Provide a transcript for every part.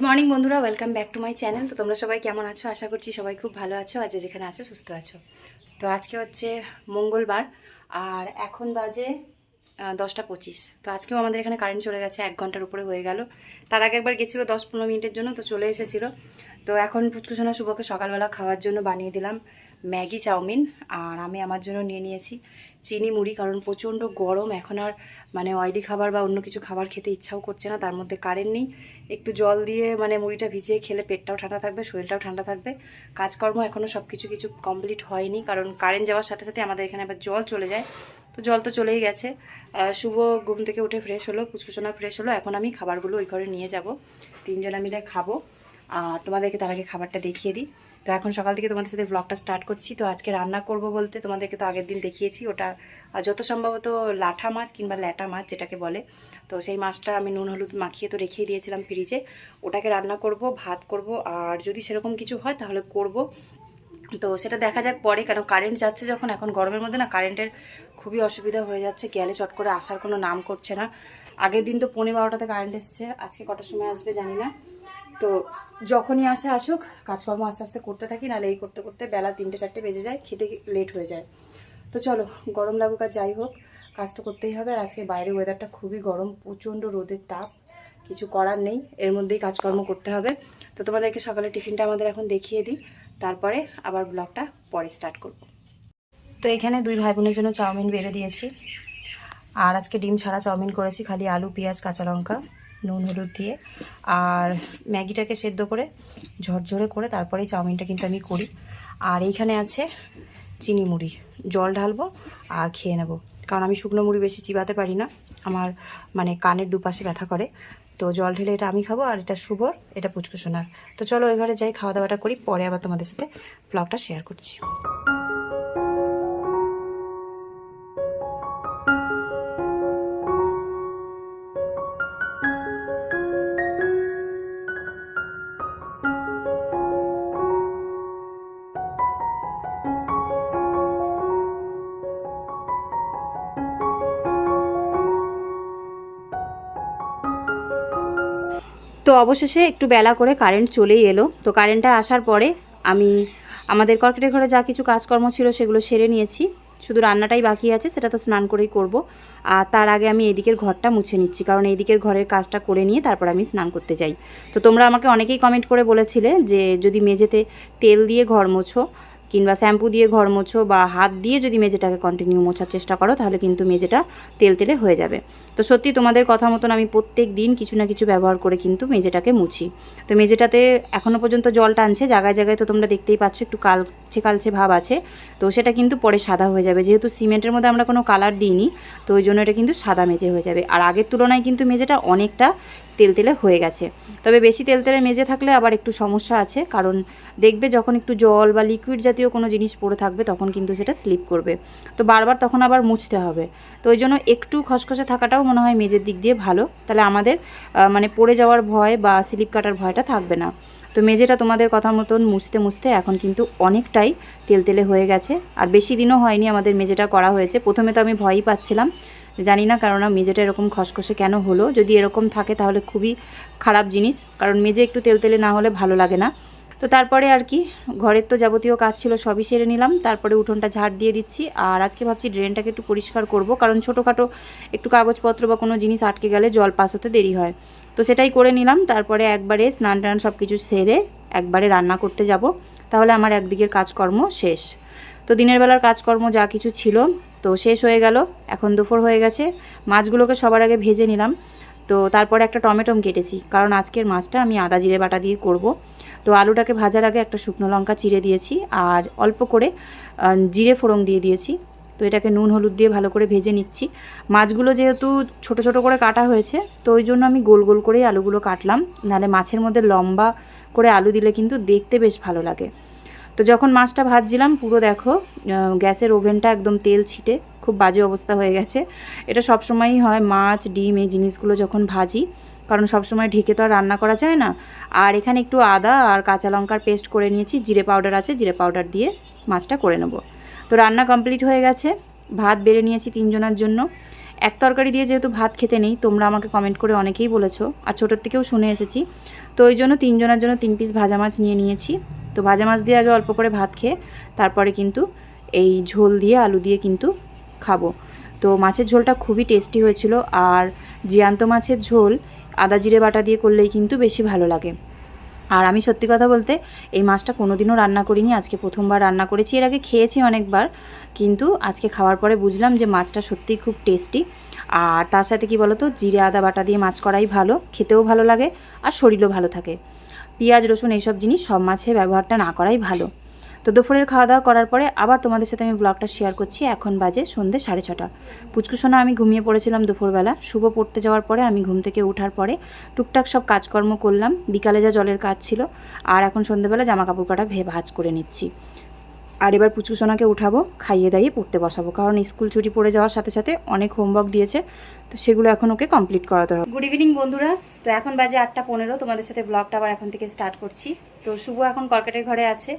Good morning বন্ধুরা welcome back to my channel তো তোমরা সবাই কেমন আছো? আশা করছি সবাই খুব ভালো আছো। আজ যেখানে আছো, সুস্থ আছো। তো আজকে হচ্ছে মঙ্গলবার, আর এখন বাজে দশটা পঁচিশ। তো আজকেও আমাদের এখানে কারেন্ট চলে গেছে, এক ঘণ্টার উপরে হয়ে গেল। তার আগে একবার গেছিল দশ পনেরো মিনিটের জন্য, তো চলে এসেছিল। তো এখন ফুচকুসোনা শুভকে সকালবেলা খাওয়ার জন্য বানিয়ে দিলাম। ম্যাগি চাউমিন আর আমি আমার জন্য নিয়ে নিয়েছি চিনি মুড়ি, কারণ প্রচণ্ড গরম, এখন আর মানে অয়েলি খাবার বা অন্য কিছু খাবার খেতে ইচ্ছাও করছে না, তার মধ্যে কারেন্ট নেই। একটু জল দিয়ে মানে মুড়িটা ভিজিয়ে খেলে পেটটাও ঠান্ডা থাকবে, শরীরটাও ঠান্ডা থাকবে। কাজকর্ম এখনও সব কিছু কিছু কমপ্লিট হয়নি, কারণ কারেন্ট যাওয়ার সাথে সাথে আমাদের এখানে আবার জল চলে যায়। তো জল তো চলেই গেছে। শুভ ঘুম থেকে উঠে ফ্রেশ হলো, পুচকুচনা ফ্রেশ হলো, এখন আমি খাবারগুলো ওই ঘরে নিয়ে যাব। তিনজনা মিলে খাব। আর তোমাদেরকে তার আগে খাবারটা দেখিয়ে দিই। তো এখন সকাল থেকে তোমাদের সাথে ব্লগটা স্টার্ট করছি। তো আজকে রান্না করব বলতে তোমাদেরকে তো আগের দিন দেখিয়েছি, ওটা যত সম্ভবত লাঠা মাছ কিংবা ল্যাটা মাছ যেটাকে বলে, তো সেই মাছটা আমি নুন, হলুদ মাখিয়ে তো রেখেই দিয়েছিলাম ফ্রিজে ওটাকে রান্না করব, ভাত করব, আর যদি সেরকম কিছু হয় তাহলে করব। তো সেটা দেখা যাক পরে, কেন কারেন্ট যাচ্ছে যখন, এখন গরমের মধ্যে না কারেন্টের খুবই অসুবিধা হয়ে যাচ্ছে গেলে চট করে আসার কোনো নাম করছে না। আগের দিন তো পনেরো বারোটাতে কারেন্ট এসছে, আজকে কটার সময় আসবে জানি না। তো যখনই আসে আসুক, কাজকর্ম আস্তে আস্তে করতে থাকি, নাহলে এই করতে করতে বেলা তিনটে, চারটে বেজে যায় খেতে লেট হয়ে যায়। তো চলো, গরম লাগুক আর যাই হোক, কাজ তো করতেই হবে। আর আজকে বাইরে ওয়েদারটা খুবই গরম, প্রচণ্ড রোদের তাপ, কিছু করার নেই, এর মধ্যেই কাজকর্ম করতে হবে। তো তোমাদেরকে সকালে টিফিনটা আমাদের এখন দেখিয়ে দিই, তারপরে আবার ব্লগটা পরে স্টার্ট করব। তো এখানে দুই ভাই বোনের জন্য চাউমিন বেড়ে দিয়েছি। আর আজকে ডিম ছাড়া চাউমিন করেছি, খালি আলু, পেঁয়াজ, কাঁচা লঙ্কা। নুন, হলুদ দিয়ে। আর ম্যাগিটাকে সেদ্ধ করে, ঝরঝরে করে তারপরে চাউমিনটা কিন্তু আমি করি। আর এইখানে আছে চিনি মুড়ি। জল ঢালবো আর খেয়ে নেব। কারণ আমি শুকনো মুড়ি বেশি চিবাতে পারি না। আমার মানে কানের দুপাশে ব্যথা করে। তো জল ঢেলে এটা আমি খাব আর এটা শুভর, এটা পুচকুসোনার তো চলো ওই ঘরে যাই, খাওয়া দাওয়াটা করি, পরে আবার তোমাদের সাথে ব্লগটা শেয়ার করছি। তো অবশেষে একটু বেলা করে কারেন্ট চলেই এলো। তো কারেন্টটা আসার পরে আমি আমাদের কর্কেটের ঘরে যা কিছু কাজকর্ম ছিল সেগুলো সেরে নিয়েছি। শুধু রান্নাটাই বাকি আছে, সেটা তো স্নান করেই করব। আর তার আগে আমি এদিকের ঘরটা মুছে নিচ্ছি, কারণ এইদিকের ঘরের কাজটা করে নিয়ে তারপর আমি স্নান করতে যাই। তো তোমরা আমাকে অনেকেই কমেন্ট করে বলেছিলে যে যদি মেঝেতে তেল দিয়ে ঘর মোছো কিংবা শ্যাম্পু দিয়ে ঘর মোছো বা হাত দিয়ে যদি মেঝেটাকে কন্টিনিউ মোছার চেষ্টা করো, তাহলে কিন্তু মেঝেটা তেল তেলে হয়ে যাবে। তো সত্যি তোমাদের কথা মতন আমি প্রত্যেক দিন কিছু না কিছু ব্যবহার করে কিন্তু মেঝেটাকে মুছি। তো মেঝেটাতে এখনও পর্যন্ত জল টানছে, জায়গায় জায়গায় তো তোমরা দেখতেই পাচ্ছ একটু কালছে কালচে ভাব আছে। তো সেটা কিন্তু পরে সাদা হয়ে যাবে, যেহেতু সিমেন্টের মধ্যে আমরা কোনো কালার দিইনি, তো ওই জন্য এটা কিন্তু সাদা মেঝে হয়ে যাবে। আর আগের তুলনায় কিন্তু মেঝেটা অনেকটা তেলতেলে হয়ে গেছে। তবে বেশি তেল তেলে মেজে থাকলে আবার একটু সমস্যা আছে, কারণ দেখবে যখন একটু জল বা লিকুইড জাতীয় কোনো জিনিস পড়ে থাকবে তখন কিন্তু সেটা স্লিপ করবে। তো বারবার তখন আবার মুছতে হবে। তো ওই জন্য একটু খসখসে থাকাটাও মনে হয় মেজের দিক দিয়ে ভালো। তাহলে আমাদের মানে পড়ে যাওয়ার ভয় বা স্লিপ কাটার ভয়টা থাকবে না। তো মেঝেটা তোমাদের কথা মতন মুছতে মুছতে এখন কিন্তু অনেকটাই তেলতেলে হয়ে গেছে। আর বেশি দিনও হয়নি আমাদের মেঝেটা করা হয়েছে। প্রথমে তো আমি ভয়ই পাচ্ছিলাম। জানি না কেননা মেঝেটা এরকম খসখসে কেন হলো। যদি এরকম থাকে তাহলে খুবই খারাপ জিনিস, কারণ মেজে একটু তেলতেলে না হলে ভালো লাগে না। তো তারপরে আর কি, ঘরের তো যাবতীয় কাজ ছিল সবই সেরে নিলাম, তারপরে উঠোনটা ঝাড় দিয়ে দিচ্ছি। আর আজকে ভাবছি ড্রেনটাকে একটু পরিষ্কার করব, কারণ ছোটোখাটো একটু কাগজপত্র বা কোনো জিনিস আটকে গেলে জল পাস হতে দেরি হয়। তো সেটাই করে নিলাম, তারপরে একবারে স্নান টান সব কিছু সেরে একবারে রান্না করতে যাব। তাহলে আমার একদিকের কাজকর্ম শেষ। তো দিনের বেলার কাজকর্ম যা কিছু ছিল তো শেষ হয়ে গেল। এখন দুপুর হয়ে গেছে। মাছগুলোকে সবার আগে ভেজে নিলাম। তো তারপরে একটা টমেটোম কেটেছি। কারণ আজকের মাছটা আমি আদা জিরে বাটা দিয়ে করব। তো আলুটাকে ভাজার আগে একটা শুকনো লঙ্কা চিড়ে দিয়েছি আর অল্প করে জিরে ফোড়ন দিয়ে দিয়েছি। তো এটাকে নুন, হলুদ দিয়ে ভালো করে ভেজে নিচ্ছি। মাছগুলো যেহেতু ছোট ছোট করে কাটা হয়েছে, তো ওই জন্য আমি গোল গোল করেই আলুগুলো কাটলাম। নাহলে মাছের মধ্যে লম্বা করে আলু দিলে কিন্তু দেখতে বেশ ভালো লাগে। তো যখন মাছটা ভাজছিলাম, পুরো দেখো গ্যাসের ওভেনটা একদম তেল ছিটে, খুব বাজে অবস্থা হয়ে গেছে। এটা সব সময়ই হয় মাছ, ডিম, এই জিনিসগুলো যখন ভাজি, কারণ সব সময় ঢেকে তো আর রান্না করা যায় না। আর এখানে একটু আদা আর কাঁচা লঙ্কার পেস্ট করে নিয়েছি, জিরে পাউডার আছে, জিরে পাউডার দিয়ে মাছটা করে নেব। তো রান্না কমপ্লিট হয়ে গেছে, ভাত বেড়ে নিয়েছি তিনজনের জন্য। এক তরকারি দিয়ে যেহেতু ভাত খেতে নেই, তোমরা আমাকে কমেন্ট করে অনেকেই বলেছ। আর ছোটোর থেকেও শুনে এসেছি। তো ওই জন্য তিনজনের জন্য তিন পিস ভাজা মাছ নিয়ে নিয়েছি। তো ভাজা মাছ দিয়ে আগে অল্প করে ভাত খেয়ে, তারপরে কিন্তু এই ঝোল দিয়ে আলু দিয়ে কিন্তু খাব। তো মাছের ঝোলটা খুবই টেস্টি হয়েছিল। আর জ্যান্ত মাছের ঝোল আদা জিরে বাটা দিয়ে করলেই কিন্তু বেশি ভালো লাগে। আর আমি সত্যি কথা বলতে এই মাছটা কোনোদিনও রান্না করিনি, আজকে প্রথমবার রান্না করেছি। এর আগে খেয়েছি অনেকবার, কিন্তু আজকে খাওয়ার পরে বুঝলাম যে মাছটা সত্যিই খুব টেস্টি। আর তার সাথে কি বলতো, জিরে, আদা বাটা দিয়ে মাছ করাই ভালো, খেতেও ভালো লাগে আর শরীরও ভালো থাকে। পেঁয়াজ, রসুন এইসব জিনিস সব মাছে ব্যবহারটা না করাই ভালো। তো দুপুরের খাওয়া দাওয়া করার পরে আবার তোমাদের সাথে আমি ব্লগটা শেয়ার করছি। এখন বাজে সন্ধে সাড়ে ছটা। পুচকুসোনা আমি ঘুমিয়ে পড়েছিলাম দুপুরবেলা। শুভ পড়তে যাওয়ার পরে আমি ঘুম থেকে ওঠার পরে টুকটাক সব কাজকর্ম করলাম। বিকালে যা জলের কাজ ছিল, আর এখন সন্ধেবেলা জামা কাপড় কাটা ভে ভাজ করে নিচ্ছি। আর এবার পুচকুসোনাকে উঠাবো, খাইয়ে দাইয়ে পড়তে বসাবো। কারণ স্কুল ছুটি পড়ে যাওয়ার সাথে সাথে অনেক হোমওয়ার্ক দিয়েছে। তো সেগুলো এখন ওকে কমপ্লিট করাতে হবে। গুড ইভিনিং বন্ধুরা। তো এখন বাজে আটটা পনেরো। তোমাদের সাথে ব্লগটা আবার এখন থেকে স্টার্ট করছি। তো শুভ এখন কর্কেটের ঘরে আছে।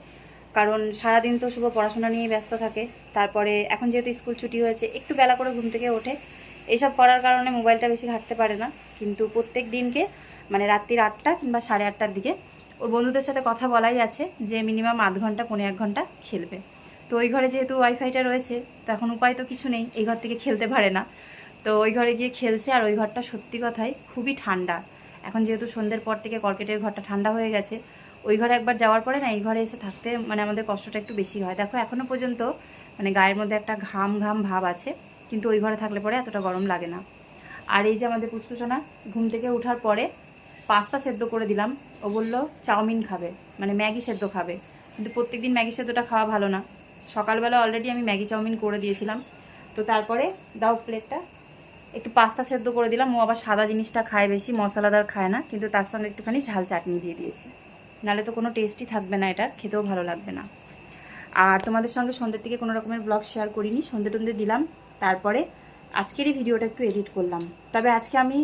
কারণ সারাদিন তো শুভ পড়াশোনা নিয়েই ব্যস্ত থাকে। তারপরে এখন যেহেতু স্কুল ছুটি হয়েছে, একটু বেলা করে ঘুম থেকে ওঠে। এইসব করার কারণে মোবাইলটা বেশি ঘাটতে পারে না। কিন্তু প্রত্যেক দিনকে মানে রাত্রির আটটা কিংবা সাড়ে আটটার দিকে, ওর বন্ধুদের সাথে কথা বলাই আছে যে মিনিমাম আধ ঘণ্টা পনেরো এক ঘণ্টা খেলবে। তো ওই ঘরে যেহেতু ওয়াইফাইটা রয়েছে, তো এখন উপায় তো কিছু নেই, এই ঘর থেকে খেলতে পারে না। তো ওই ঘরে গিয়ে খেলছে, আর ওই ঘরটা সত্যি কথাই খুবই ঠান্ডা। এখন যেহেতু সন্ধ্যের পর থেকে কর্কেটের ঘরটা ঠান্ডা হয়ে গেছে ওই ঘরে একবার যাওয়ার পরে না, এই ঘরে এসে থাকতে মানে আমাদের কষ্টটা একটু বেশি হয়। দেখো এখনও পর্যন্ত মানে গায়ের মধ্যে একটা ঘাম ঘাম ভাব আছে, কিন্তু ওই ঘরে থাকলে পরে এতটা গরম লাগে না। আর এই যে আমাদের পুচকুসোনা ঘুম থেকে ওঠার পরে পাস্তা সেদ্ধ করে দিলাম। ও বলল, চাউমিন খাবে। মানে ম্যাগি সেদ্ধ খাবে। কিন্তু প্রত্যেকদিন ম্যাগি সেদ্ধটা খাওয়া ভালো না। সকালবেলা অলরেডি আমি ম্যাগি চাউমিন করে দিয়েছিলাম। তো তারপরে দাও প্লেটটা, একটু পাস্তা সেদ্ধ করে দিলাম। ও আবার সাদা জিনিসটা খায় বেশি, মশলাদার খায় না, কিন্তু তার সঙ্গে একটুখানি ঝাল চাটনি দিয়ে দিয়েছি। নাহলে তো কোনো টেস্টই থাকবে না এটার, খেতেও ভালো লাগবে না। আর তোমাদের সঙ্গে সন্ধ্যের থেকে কোনো রকমের ব্লগ শেয়ার করিনি, সন্ধ্যে টন্ধে দিলাম, তারপরে আজকের এই ভিডিওটা একটু এডিট করলাম। তবে আজকে আমি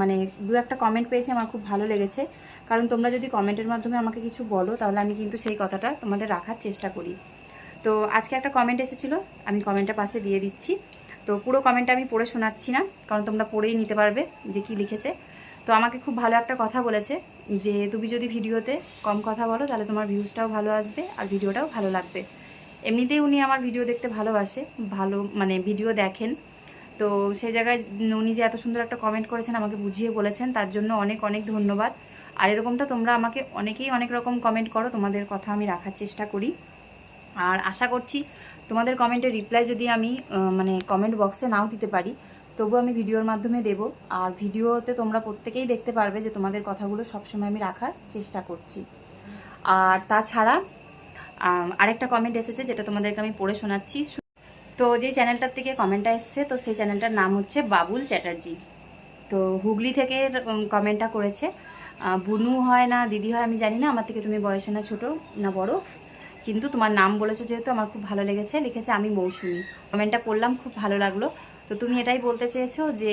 মানে দু একটা কমেন্ট পেয়েছি, আমার খুব ভালো লেগেছে। কারণ তোমরা যদি কমেন্টের মাধ্যমে আমাকে কিছু বলো, তাহলে আমি কিন্তু সেই কথাটা তোমাদের রাখার চেষ্টা করি। তো আজকে একটা কমেন্ট এসেছিল, আমি কমেন্টটা পাশে দিয়ে দিচ্ছি। তো পুরো কমেন্টটা আমি পড়ে শোনাচ্ছি না, কারণ তোমরা পড়েই নিতে পারবে যে কী লিখেছে। তো আমাকে খুব ভালো একটা কথা বলেছে যে তুমি যদি ভিডিওতে কম কথা বলো, তাহলে তোমার ভিউজটাও ভালো আসবে আর ভিডিওটাও ভালো লাগবে। এমনিতেই উনি আমার ভিডিও দেখতে ভালোবাসে, ভালো মানে ভিডিও দেখেন। তো সেই জায়গায় উনি যে এত সুন্দর একটা কমেন্ট করেছেন, আমাকে বুঝিয়ে বলেছেন, তার জন্য অনেক অনেক ধন্যবাদ। আর এরকমটা তোমরা আমাকে অনেকেই অনেক রকম কমেন্ট করো, তোমাদের কথা আমি রাখার চেষ্টা করি। আর আশা করছি তোমাদের কমেন্টের রিপ্লাই যদি আমি মানে কমেন্ট বক্সে নাও দিতে পারি তবুও আমি ভিডিওর মাধ্যমে দেব। আর ভিডিওতে তোমরা প্রত্যেকেই দেখতে পারবে যে তোমাদের কথাগুলো সবসময় আমি রাখার চেষ্টা করছি। আর তাছাড়া আরেকটা কমেন্ট এসেছে যেটা তোমাদেরকে আমি পড়ে শোনাচ্ছি। তো যে চ্যানেলটার থেকে কমেন্টটা এসেছে, তো সেই চ্যানেলটার নাম হচ্ছে বাবুল চ্যাটার্জি। তো হুগলি থেকে কমেন্টটা করেছে। বুনু হয় না, দিদি হয় আমি জানি না, আমার থেকে তুমি বয়সে না ছোটো না বড়। কিন্তু তোমার নাম বলেছ যেহেতু আমার খুব ভালো লেগেছে, লিখেছে আমি মৌসুমি। কমেন্টটা পড়লাম, খুব ভালো লাগল। তো তুমি এটাই বলতে চেয়েছো যে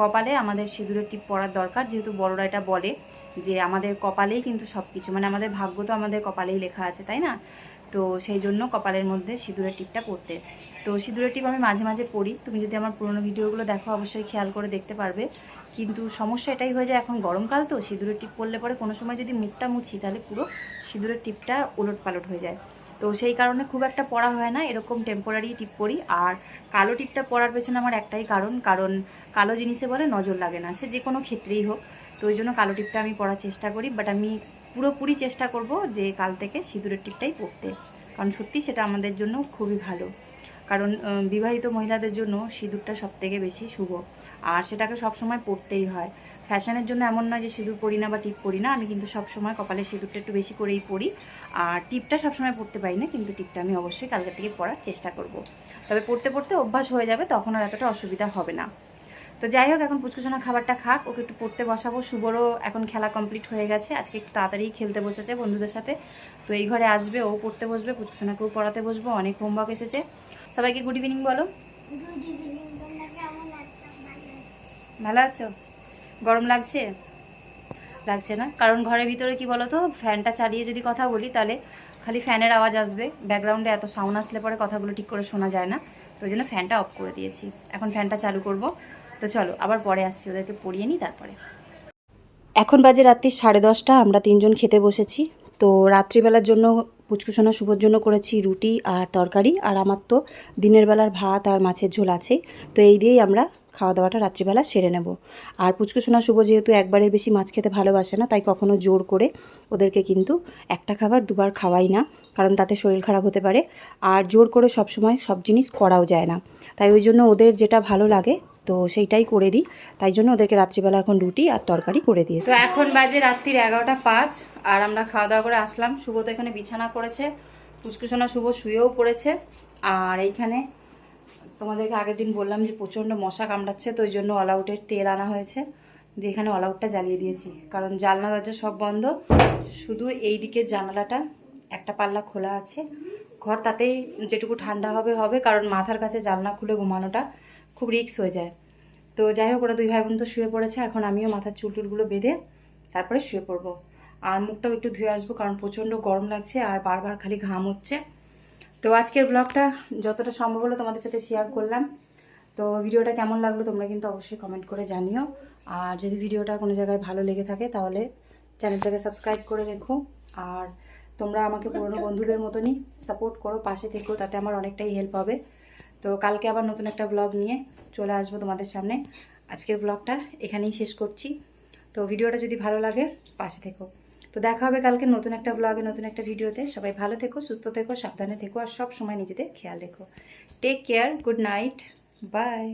কপালে আমাদের সিঁদুরের টিপ পরার দরকার, যেহেতু বড়রা এটা বলে যে আমাদের কপালেই কিন্তু সব কিছু মানে আমাদের ভাগ্য তো আমাদের কপালেই লেখা আছে, তাই না? তো সেই জন্য কপালের মধ্যে সিঁদুরের টিপটা পড়তে। তো সিঁদুরের টিপ আমি মাঝে মাঝে পড়ি। তুমি যদি আমার পুরোনো ভিডিওগুলো দেখো, অবশ্যই খেয়াল করে দেখতে পারবে। কিন্তু সমস্যা এটাই হয়ে যায় এখন গরমকাল তো, সিঁদুরের টিপ পরলে পরে কোনো সময় যদি মুখটা মুছি তাহলে পুরো সিঁদুরের টিপটা ওলট পালট হয়ে যায়। তো সেই কারণে খুব একটা পড়া হয় না, এরকম টেম্পোরারি টিপ পরি। আর কালো টিপটা পরার পেছনে আমার একটাই কারণ কারণ কালো জিনিসে বলে নজর লাগে না, সে যে কোনো ক্ষেত্রেই হোক। তো ওই জন্য কালো টিপটা আমি পরার চেষ্টা করি বাট আমি পুরোপুরি চেষ্টা করব যে কাল থেকে সিঁদুরের টিপটাই পরতে। কারণ সত্যি সেটা আমাদের জন্য খুবই ভালো। কারণ বিবাহিত মহিলাদের জন্য সিঁদুরটা সব থেকে বেশি শুভ। আর সেটাকে সবসময় পরতেই হয়। ফ্যাশনের জন্য এমন নয় যে সিঁদুর পরি না বা টিপ পরি না, আমি কিন্তু সবসময় কপালে সিঁদুরটা একটু বেশি করেই পরি। আর টিপটা সবসময় পরতে পারি না, কিন্তু টিপটা আমি অবশ্যই কালকে থেকে পরার চেষ্টা করব। তবে পড়তে পড়তে অভ্যাস হয়ে যাবে, তখন আর এতটা অসুবিধা হবে না। তো যাই হোক, এখন পুচকুসোনা খাবারটা খাক, ওকে একটু পড়তে বসাবো। শুভরও এখন খেলা কমপ্লিট হয়ে গেছে, আজকে একটু তাড়াতাড়ি খেলতে বসেছে বন্ধুদের সাথে। তো এই ঘরে আসবে, ও পড়তে বসবে পুচকুসোনাকেও পড়াতে বসবো, অনেক হোমওয়ার্ক এসেছে। সবাইকে গুড ইভিনিং বলো। গুড ইভিনিং ভালো আছো? গরম লাগছে? লাগছে না? কারণ ঘরের ভিতরে কি বলো তো ফ্যানটা চালিয়ে যদি কথা বলি, তাহলে খালি ফ্যানের আওয়াজ আসবে। ব্যাকগ্রাউন্ডে এত সাউন্ড আসলে পরে কথাগুলো ঠিক করে শোনা যায় না। তো ওই জন্য ফ্যানটা অফ করে দিয়েছি। এখন ফ্যানটা চালু করব। তো চলো, আবার পরে আসছি, ওদেরকে পড়িয়ে নিই, তারপরে। এখন বাজে রাত্রি সাড়ে দশটা, আমরা তিনজন খেতে বসেছি। তো রাত্রিবেলার জন্য পুচকুসোনা শুভর জন্য করেছি রুটি আর তরকারি। আর আমার তো দিনের বেলার ভাত আর মাছের ঝোল আছেই তো এই দিয়েই আমরা খাওয়া দাওয়াটা রাত্রিবেলা সেরে নেব। আর পুচকুসোনা শুভ যেহেতু একবারের বেশি মাছ খেতে ভালোবাসে না, তাই কখনো জোর করে ওদেরকে কিন্তু একটা খাবার দুবার খাওয়াই না, কারণ তাতে শরীর খারাপ হতে পারে। আর জোর করে সব সময় সব জিনিস করাও যায় না। তাই ওই জন্য ওদের যেটা ভালো লাগে তো সেইটাই করে দিই। তাই জন্য ওদেরকে রাত্রিবেলা এখন রুটি আর তরকারি করে দিয়েছি। তো এখন বাজে রাত্রির এগারোটা পাঁচ আর আমরা খাওয়া দাওয়া করে আসলাম। শুভ তো এখানে বিছানা করেছে। পুচকুসোনা শুভ শুয়েও পড়েছে। আর এইখানে তোমাদেরকে আগের দিন বললাম যে প্রচণ্ড মশা কামড়াচ্ছে, তো ওই জন্য অল আউটের তেল আনা হয়েছে। দিয়ে এখানে অল আউটটা জ্বালিয়ে দিয়েছি। কারণ জানলা দরজা সব বন্ধ। শুধু এই দিকের জানালাটা একটা পাল্লা খোলা আছে। ঘর তাতেই যেটুকু ঠান্ডা হবে হবে। কারণ মাথার কাছে জানলা খুলে ঘুমানোটা খুব রিক্স হয়ে যায়। তো যাই হোক, ওরা দুই ভাই বোন তো শুয়ে পড়েছে, এখন আমিও মাথার চুল টুলগুলো বেঁধে তারপরে শুয়ে পড়ব। আর মুখটাও একটু ধুয়ে আসব, কারণ প্রচণ্ড গরম লাগছে আর বারবার খালি ঘাম হচ্ছে। তো আজকের ব্লগটা যতটা সম্ভব হলো তোমাদের সাথে শেয়ার করলাম। তো ভিডিওটা কেমন লাগল তোমরা কিন্তু অবশ্যই কমেন্ট করে জানিও। আর যদি ভিডিওটা কোনো জায়গায় ভালো লেগে থাকে তাহলে চ্যানেলটাকে সাবস্ক্রাইব করে রেখো। আর তোমরা আমাকে পুরনো বন্ধুদের মতনই সাপোর্ট করো, পাশে থেকো তাতে আমার অনেকটাই হেল্প হবে। তো কালকে আবার নতুন একটা ব্লগ নিয়ে চলে আসব তোমাদের সামনে। আজকের ব্লগটা এখানেই শেষ করছি। তো ভিডিওটা যদি ভালো লাগে, পাশে থেকো। তো দেখা হবে কালকে নতুন একটা ব্লগে নতুন একটা ভিডিওতে। সবাই ভালো থেকো, সুস্থ থেকো, সাবধানে থেকো, আর সব সময় নিজেদের খেয়াল রেখো। Take care good night bye